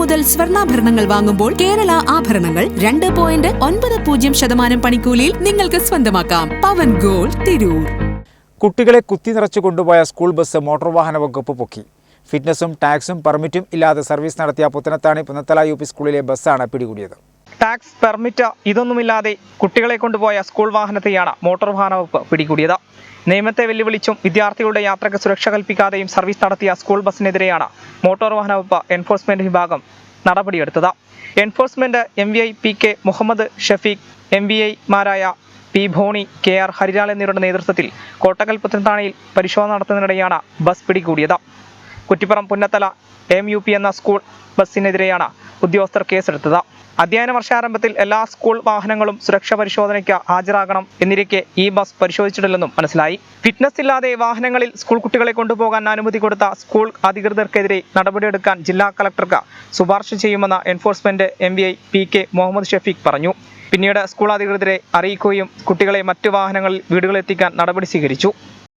മുതൽ സ്വർണാഭരണങ്ങൾ വാങ്ങുമ്പോൾ കേരള ആഭരണങ്ങൾ രണ്ട് പോയിന്റ് ഒൻപത് പൂജ്യം ശതമാനം പണിക്കൂലിയിൽ നിങ്ങൾക്ക് സ്വന്തമാക്കാം. പവൻ ഗോൾ തിരൂർ. കുട്ടികളെ കുത്തി നിറച്ചു കൊണ്ടുപോയ സ്കൂൾ ബസ് മോട്ടോർ വാഹന വകുപ്പ് പൊക്കി. ഫിറ്റ്നസും ടാക്സും പെർമിറ്റും ഇല്ലാതെ സർവീസ് നടത്തിയ പുത്തനത്താണി പുന്നത്തല യു പി സ്കൂളിലെ ബസ്സാണ് പിടികൂടിയത്. ടാക്സ് പെർമിറ്റ് ഇതൊന്നുമില്ലാതെ കുട്ടികളെ കൊണ്ടുപോയ സ്കൂൾ വാഹനത്തെയാണ് മോട്ടോർ വാഹന വകുപ്പ് പിടികൂടിയത്. നിയമത്തെ വെല്ലുവിളിച്ചും വിദ്യാർത്ഥികളുടെ യാത്രയ്ക്ക് സുരക്ഷ കൽപ്പിക്കാതെയും സർവീസ് നടത്തിയ സ്കൂൾ ബസ്സിനെതിരെയാണ് മോട്ടോർ വാഹന വകുപ്പ് എൻഫോഴ്സ്മെന്റ് വിഭാഗം നടപടിയെടുത്തത്. Enforcement M V I P K Muhammad Shafeeq M V ഐമാരായ P Bhoni K R Harilal എന്നിവരുടെ നേതൃത്വത്തിൽ കോട്ടക്കൽ പുത്തൻതാണയിൽ പരിശോധന നടത്തുന്നതിനിടെയാണ് ബസ് പിടികൂടിയത്. Kuttippuram Punnathala M U P എന്ന സ്കൂൾ ബസ്സിനെതിരെയാണ് ഉദ്യോഗസ്ഥർ കേസെടുത്തത്. അധ്യയന വർഷാരംഭത്തിൽ എല്ലാ സ്കൂൾ വാഹനങ്ങളും സുരക്ഷാ പരിശോധനയ്ക്ക് ഹാജരാകണം എന്നിരിക്കെ ഈ ബസ് പരിശോധിച്ചിട്ടില്ലെന്നും മനസ്സിലായി. ഫിറ്റ്നസ് ഇല്ലാതെ വാഹനങ്ങളിൽ സ്കൂൾ കുട്ടികളെ കൊണ്ടുപോകാൻ അനുമതി കൊടുത്ത സ്കൂൾ അധികൃതർക്കെതിരെ നടപടിയെടുക്കാൻ ജില്ലാ കളക്ടർക്ക് ശുപാർശ ചെയ്യുമെന്ന് enforcement M V I P K Muhammad Shafeeq പറഞ്ഞു. പിന്നീട് സ്കൂൾ അധികൃതരെ അറിയിക്കുകയും കുട്ടികളെ മറ്റു വാഹനങ്ങളിൽ വീടുകളിലെത്തിക്കാൻ നടപടി സ്വീകരിച്ചു.